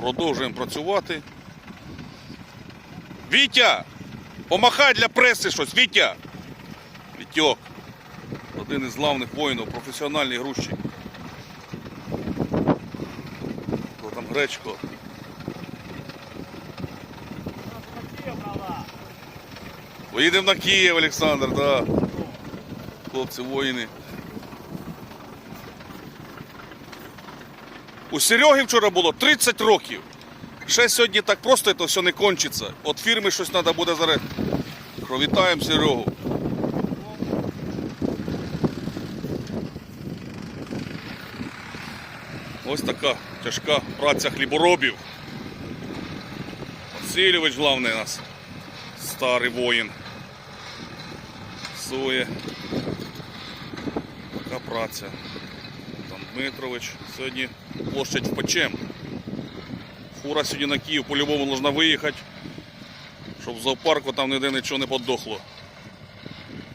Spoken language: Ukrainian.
Продовжуємо працювати. Вітя! Помахай для преси щось, Вітя! Вітьок. Один із главних воїнів, професіональний грузчик. Хто там гречко? Поїдемо на Київ, Олександр, да. Хлопці, воїни. У Сереги вчора було 30 років. Ще сьогодні так просто це все не кончиться. От фірми щось треба буде зараз. Провітаємо Серегу. Ось така тяжка праця хліборобів. Васильович головний нас. Старий воїн. Сує. Така праця. Дмитрович. Сьогодні площадь в Печем. Фура сьогодні на Київ по-любому можна виїхати, щоб в зоопарку там ніде нічого не подохло.